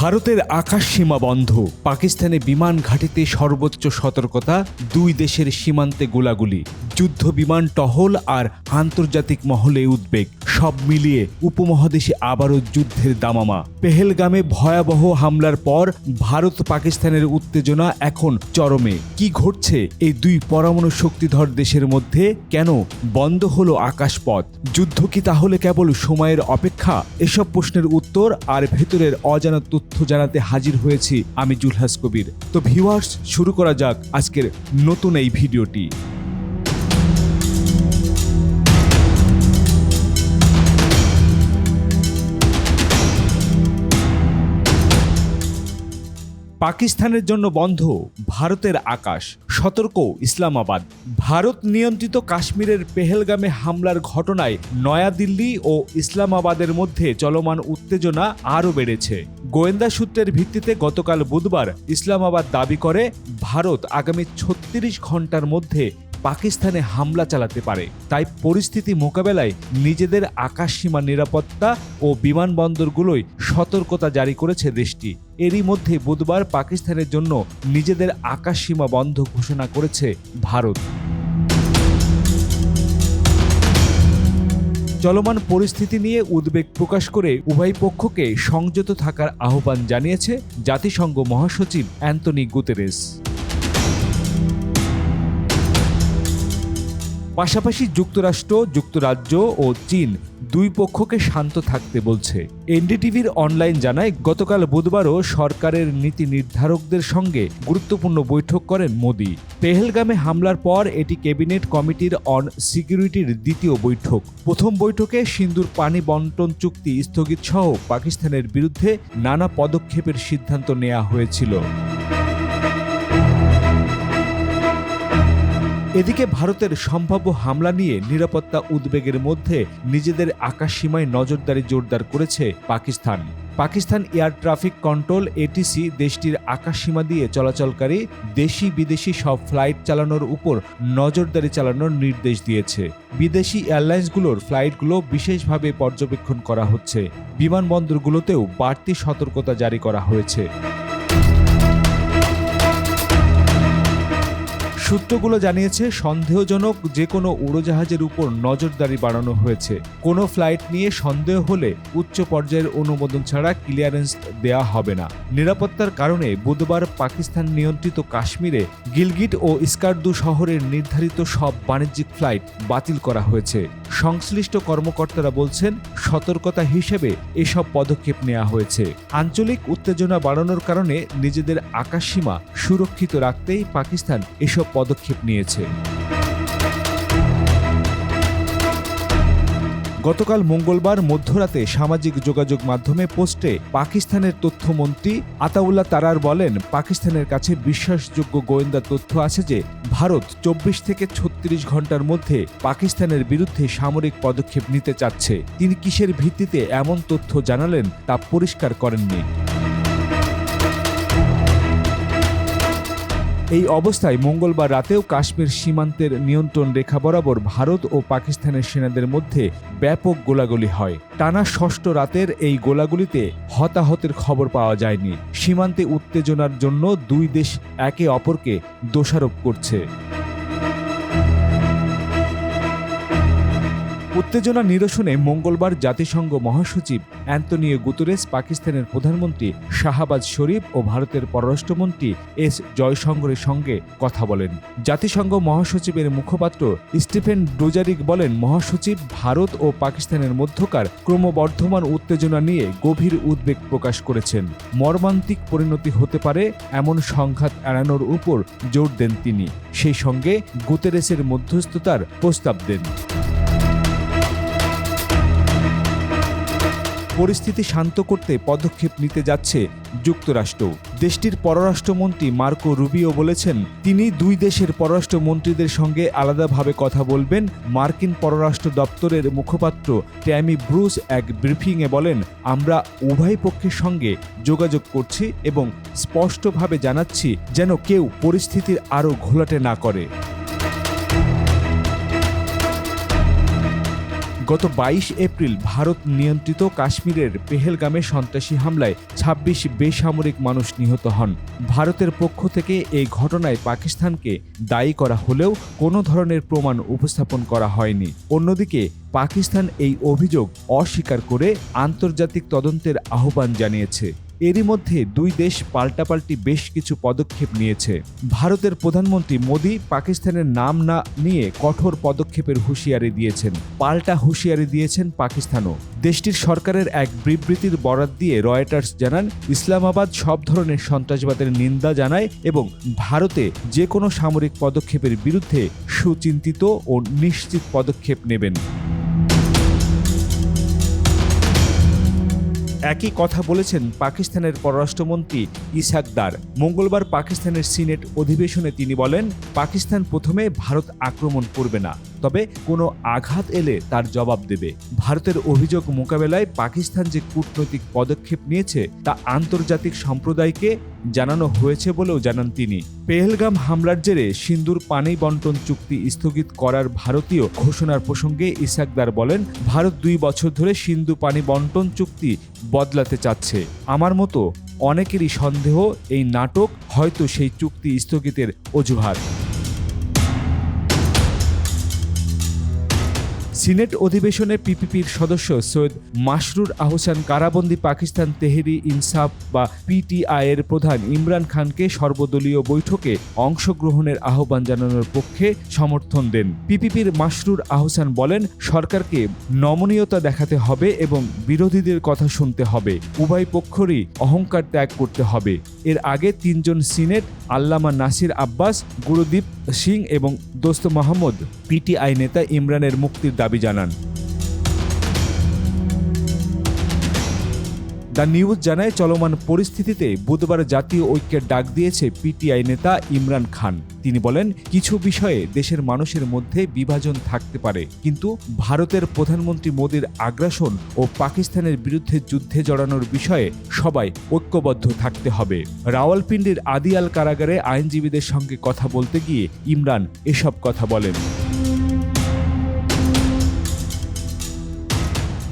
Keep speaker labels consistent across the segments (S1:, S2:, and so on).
S1: ভারতের আকাশ সীমা বন্ধ। পাকিস্তানে বিমান ঘাটিতে সর্বোচ্চ সতর্কতা, দুই দেশের সীমান্তে গোলাগুলি। যুদ্ধ বিমান টহল আর আন্তর্জাতিক মহলে উদ্বেগ। সব মিলিয়ে উপমহাদেশে আবারও যুদ্ধের দামামা। পেহেলগামে ভয়াবহ হামলার পর ভারত পাকিস্তানের উত্তেজনা এখন চরমে। কি ঘটছে এই দুই পরমাণু শক্তিধর দেশের মধ্যে? কেন বন্ধ হলো আকাশপথ? যুদ্ধ কি তাহলে কেবল সময়ের অপেক্ষা? এসব প্রশ্নের উত্তর আর ভেতরের অজানা তথ্য জানাতে হাজির হয়েছি আমি জুলহাস কবির। তো ভিউয়ার্স, শুরু করা যাক আজকের নতুন এই ভিডিওটি। পাকিস্তানের জন্য বন্ধ ভারতের আকাশ। সতর্ক, ইসলামাবাদ। ভারত নিয়ন্ত্রিত কাশ্মীরের পেহেলগামে হামলার ঘটনায় নয়াদিল্লি ও ইসলামাবাদের মধ্যে চলমান উত্তেজনা আরও বেড়েছে। গোয়েন্দা সূত্রের ভিত্তিতে গতকাল বুধবার ইসলামাবাদ দাবি করে, ভারত আগামী ছত্রিশ ঘণ্টার মধ্যে পাকিস্তানে হামলা চালাতে পারে। তাই পরিস্থিতি মোকাবেলায় নিজেদের আকাশসীমা নিরাপত্তা ও বিমানবন্দরগুলোয় সতর্কতা জারি করেছে দেশটি। এরই মধ্যে বুধবার পাকিস্তানের জন্য নিজেদের আকাশসীমা বন্ধ ঘোষণা করেছে ভারত। চলমান পরিস্থিতি নিয়ে উদ্বেগ প্রকাশ করে উভয় পক্ষকে সংযত থাকার আহ্বান জানিয়েছে জাতিসংঘ মহাসচিব অ্যান্টনি গুতেরেস। পাশাপাশি যুক্তরাষ্ট্র, যুক্তরাজ্য ও চীন দুই পক্ষকে শান্ত থাকতে বলছে। এনডিটিভির অনলাইন জানায়, গতকাল বুধবারও সরকারের নীতি নির্ধারকদের সঙ্গে গুরুত্বপূর্ণ বৈঠক করেন মোদি। পেহেলগামে হামলার পর এটি ক্যাবিনেট কমিটির অন সিকিউরিটির দ্বিতীয় বৈঠক। প্রথম বৈঠকে সিন্দুর পানি বন্টন চুক্তি স্থগিত সহ পাকিস্তানের বিরুদ্ধে নানা পদক্ষেপের সিদ্ধান্ত নেওয়া হয়েছিল। এদিকে ভারতের সম্ভাব্য হামলা নিয়ে নিরাপত্তা উদ্বেগের মধ্যে নিজেদের আকাশসীমায় নজরদারি জোরদার করেছে Pakistan. Pakistan air traffic control ATC দেশটির আকাশসীমা দিয়ে চলাচলকারী দেশি বিদেশি সব ফ্লাইট চালানোর উপর নজরদারি চালানোর নির্দেশ দিয়েছে। বিদেশি এয়ারলাইন্সগুলোর ফ্লাইটগুলো বিশেষভাবে পর্যবেক্ষণ করা হচ্ছে। বিমানবন্দরগুলোতেও বাড়তি সতর্কতা জারি করা হয়েছে। সূত্রগুলো জানিয়েছে, সন্দেহজনক যে কোনো উড়োজাহাজের উপর নজরদারি বাড়ানো হয়েছে। কোনো ফ্লাইট নিয়ে সন্দেহ হলে উচ্চ পর্যায়ের অনুমোদন ছাড়া ক্লিয়ারেন্স দেওয়া হবে না। নিরাপত্তার কারণে বুধবার পাকিস্তান নিয়ন্ত্রিত কাশ্মীরে গিলগিট ও ইস্কার্দু শহরের নির্ধারিত সব বাণিজ্যিক ফ্লাইট বাতিল করা হয়েছে। সংশ্লিষ্ট কর্মকর্তারা বলছেন, সতর্কতা হিসেবে এসব পদক্ষেপ নেওয়া হয়েছে। আঞ্চলিক উত্তেজনা বাড়ানোর কারণে নিজেদের আকাশসীমা সুরক্ষিত রাখতেই পাকিস্তান এসব পদক্ষেপ নিয়েছে। গতকাল মঙ্গলবার মধ্যরাতে সামাজিক যোগাযোগ মাধ্যমে পোস্টে পাকিস্তানের তথ্যমন্ত্রী আতাউল্লাহ তারার বলেন, পাকিস্তানের কাছে বিশ্বাসযোগ্য গোয়েন্দা তথ্য আছে যে, ভারত চব্বিশ থেকে ছত্রিশ ঘণ্টার মধ্যে পাকিস্তানের বিরুদ্ধে সামরিক পদক্ষেপ নিতে চাচ্ছে। তিনি কিসের ভিত্তিতে এমন তথ্য জানালেন তা পরিষ্কার করেননি। এই অবস্থায় মঙ্গলবার রাতেও কাশ্মীর সীমান্তের নিয়ন্ত্রণ রেখা বরাবর ভারত ও পাকিস্তানের সেনাদের মধ্যে ব্যাপক গোলাগুলি হয়। টানা ষষ্ঠ রাতের এই গোলাগুলিতে হতাহতের খবর পাওয়া যায়নি। সীমান্তে উত্তেজনার জন্য দুই দেশ একে অপরকে দোষারোপ করছে। উত্তেজনা নিরসনে মঙ্গলবার জাতিসংঘ মহাসচিব অ্যান্তনিও গুতরেস পাকিস্তানের প্রধানমন্ত্রী শাহাবাজ শরীফ ও ভারতের পররাষ্ট্রমন্ত্রী এস জয়শঙ্করের সঙ্গে কথা বলেন। জাতিসংঘ মহাসচিবের মুখপাত্র স্টিফেন ডোজারিক বলেন, মহাসচিব ভারত ও পাকিস্তানের মধ্যকার ক্রমবর্ধমান উত্তেজনা নিয়ে গভীর উদ্বেগ প্রকাশ করেছেন। মর্মান্তিক পরিণতি হতে পারে এমন সংঘাত এড়ানোর উপর জোর দেন তিনি। সেই সঙ্গে গুতেরেসের মধ্যস্থতার প্রস্তাব দেন। পরিস্থিতি শান্ত করতে পদক্ষেপ নিতে যাচ্ছে যুক্তরাষ্ট্র। দেশটির পররাষ্ট্রমন্ত্রী মার্কো রুবিও বলেছেন, তিনি দুই দেশের পররাষ্ট্রমন্ত্রীদের সঙ্গে আলাদাভাবে কথা বলবেন। মার্কিন পররাষ্ট্র দপ্তরের মুখপাত্র ট্যামি ব্রুস এক ব্রিফিংয়ে বলেন, আমরা উভয় পক্ষের সঙ্গে যোগাযোগ করছি এবং স্পষ্টভাবে জানাচ্ছি যেন কেউ পরিস্থিতির আরও ঘোলাটে না করে। গত বাইশ এপ্রিল ভারত নিয়ন্ত্রিত কাশ্মীরের পেহেলগামে সন্ত্রাসী হামলায় ২৬ বেসামরিক মানুষ নিহত হন। ভারতের পক্ষ থেকে এই ঘটনায় পাকিস্তানকে দায়ী করা হলেও কোনো ধরনের প্রমাণ উপস্থাপন করা হয়নি। অন্যদিকে পাকিস্তান এই অভিযোগ অস্বীকার করে আন্তর্জাতিক তদন্তের আহ্বান জানিয়েছে। এরই মধ্যে দুই দেশ পাল্টাপাল্টি বেশ কিছু পদক্ষেপ নিয়েছে। ভারতের প্রধানমন্ত্রী মোদী পাকিস্তানের নাম না নিয়ে কঠোর পদক্ষেপের হুঁশিয়ারি দিয়েছেন। পাল্টা হুঁশিয়ারি দিয়েছেন পাকিস্তানও। দেশটির সরকারের এক বিবৃতির বরাত দিয়ে রয়টার্স জানান, ইসলামাবাদ সব ধরনের সন্ত্রাসবাদের নিন্দা জানায় এবং ভারতে যে কোনো সামরিক পদক্ষেপের বিরুদ্ধে সুচিন্তিত ও নিশ্চিত পদক্ষেপ নেবেন। একই কথা বলেছেন পাকিস্তানের পররাষ্ট্রমন্ত্রী ইসাকদার মঙ্গলবার পাকিস্তানের সিনেট অধিবেশনে তিনি বলেন, পাকিস্তান প্রথমে ভারত আক্রমণ করবে না। তবে কোনো আঘাত এলে তার জবাব দেবে। ভারতের অভিযোগ মোকাবেলায় পাকিস্তান যে কূটনৈতিক পদক্ষেপ নিয়েছে, তা আন্তর্জাতিক সম্প্রদায়কে জানানো হয়েছে বলেও জানান তিনি। পেহেলগাম হামলার জেরে সিন্দুর পানি বন্টন চুক্তি স্থগিত করার ভারতীয় ঘোষণার প্রসঙ্গে ইসাকদার বলেন, ভারত দুই বছর ধরে সিন্ধু পানি বন্টন চুক্তি বদলাতে চাচ্ছে। আমার মতো অনেকেরই সন্দেহ এই নাটক হয়তো সেই চুক্তি স্থগিতের অজুহাত। সিনেট অধিবেশনে পিপিপির সদস্য সৈয়দ মাসরুর আহসান কারাবন্দি পাকিস্তান তেহরি ইনসাফ বা পিটিআই এর প্রধান ইমরান খানকে সর্বদলীয় বৈঠকে অংশগ্রহণের আহ্বান জানানোর পক্ষে সমর্থন দেন। পিপিপির মাসরুর আহসান বলেন, সরকারকে নমনীয়তা দেখাতে হবে এবং বিরোধীদের কথা শুনতে হবে। উভয় পক্ষরই অহংকার ত্যাগ করতে হবে। এর আগে তিনজন সিনেট, আল্লামা নাসির আব্বাস, গুরুদীপ সিং এবং দোস্ত মোহাম্মদ, পিটিআই নেতা ইমরানের মুক্তির দাবি জানান। দ্য নিউজ জানায়, চলমান পরিস্থিতিতে বুধবার জাতীয় ঐক্যের ডাক দিয়েছে পিটিআই নেতা ইমরান খান। তিনি বলেন, কিছু বিষয়ে দেশের মানুষের মধ্যে বিভাজন থাকতে পারে, কিন্তু ভারতের প্রধানমন্ত্রী মোদীর আগ্রাসন ও পাকিস্তানের বিরুদ্ধে যুদ্ধে জড়ানোর বিষয়ে সবাই ঐক্যবদ্ধ থাকতে হবে। রাওয়ালপিন্ডির আদিয়াল কারাগারে আইনজীবীদের সঙ্গে কথা বলতে গিয়ে ইমরান এসব কথা বলেন।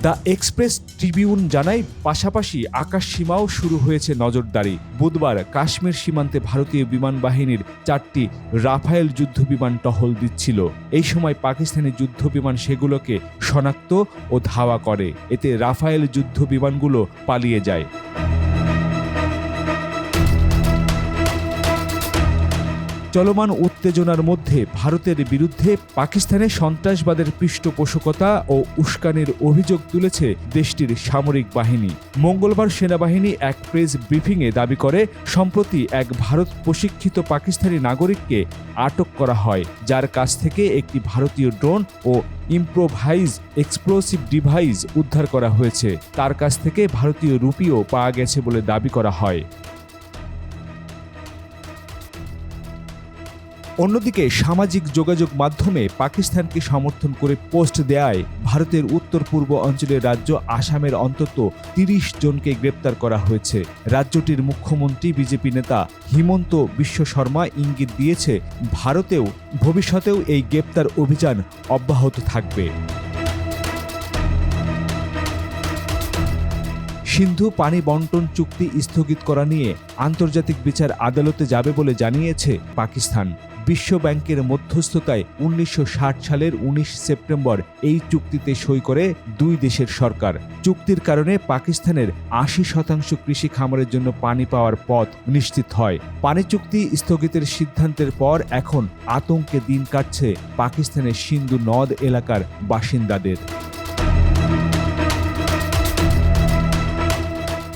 S1: দ্য এক্সপ্রেস ট্রিবিউন জানায়, পাশাপাশি আকাশ সীমাও শুরু হয়েছে নজরদারি। বুধবার কাশ্মীর সীমান্তে ভারতীয় বিমান বাহিনীর চারটি রাফায়েল যুদ্ধ বিমান টহল দিচ্ছিল। এই সময় পাকিস্তানি যুদ্ধ বিমান সেগুলোকে শনাক্ত ও ধাওয়া করে। এতে রাফায়েল যুদ্ধ বিমানগুলো পালিয়ে যায়। চলমান উত্তেজনার মধ্যে ভারতের বিরুদ্ধে পাকিস্তানে সন্ত্রাসবাদের পৃষ্ঠপোষকতা ও উস্কানির অভিযোগ তুলেছে দেশটির সামরিক বাহিনী। মঙ্গলবার সেনাবাহিনী এক প্রেস ব্রিফিংয়ে দাবি করে, সম্প্রতি এক ভারত প্রশিক্ষিত পাকিস্তানি নাগরিককে আটক করা হয়, যার কাছ থেকে একটি ভারতীয় ড্রোন ও ইম্প্রোভাইজ এক্সপ্লোসিভ ডিভাইস উদ্ধার করা হয়েছে। তার কাছ থেকে ভারতীয় রুপিও পাওয়া গেছে বলে দাবি করা হয়। অন্যদিকে সামাজিক যোগাযোগ মাধ্যমে পাকিস্তানকে সমর্থন করে পোস্ট দেয়ায় ভারতের উত্তর পূর্ব অঞ্চলের রাজ্য আসামের অন্তত তিরিশ জনকে গ্রেপ্তার করা হয়েছে। রাজ্যটির মুখ্যমন্ত্রী, বিজেপি নেতা হিমন্ত বিশ্ব শর্মা ইঙ্গিত দিয়েছে, ভারতেও ভবিষ্যতেও এই গ্রেপ্তার অভিযান অব্যাহত থাকবে। সিন্ধু পানি বন্টন চুক্তি স্থগিত করা নিয়ে আন্তর্জাতিক বিচার আদালতে যাবে বলে জানিয়েছে পাকিস্তান। বিশ্ব ব্যাংকের মধ্যস্থতায় উনিশশো ষাট সালের ১৯ সেপ্টেম্বর এই চুক্তিতে সই করে দুই দেশের সরকার। চুক্তির কারণে পাকিস্তানের আশি শতাংশ কৃষি খামারের জন্য পানি পাওয়ার পথ নিশ্চিত হয়। পানি চুক্তি স্থগিতের সিদ্ধান্তের পর এখন আতঙ্কে দিন কাটছে পাকিস্তানের সিন্ধু নদ এলাকার বাসিন্দাদের।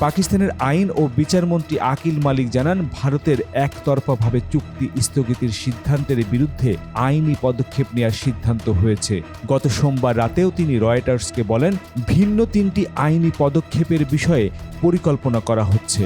S1: পাকিস্তানের আইন ও বিচারমন্ত্রী আকিল মালিক জানান, ভারতের একতরফাভাবে চুক্তি স্থগিতের সিদ্ধান্তের বিরুদ্ধে আইনি পদক্ষেপ নেওয়ার সিদ্ধান্ত হয়েছে। গত সোমবার রাতেও তিনি রয়টার্সকে বলেন, ভিন্ন তিনটি আইনি পদক্ষেপের বিষয়ে পরিকল্পনা করা হচ্ছে।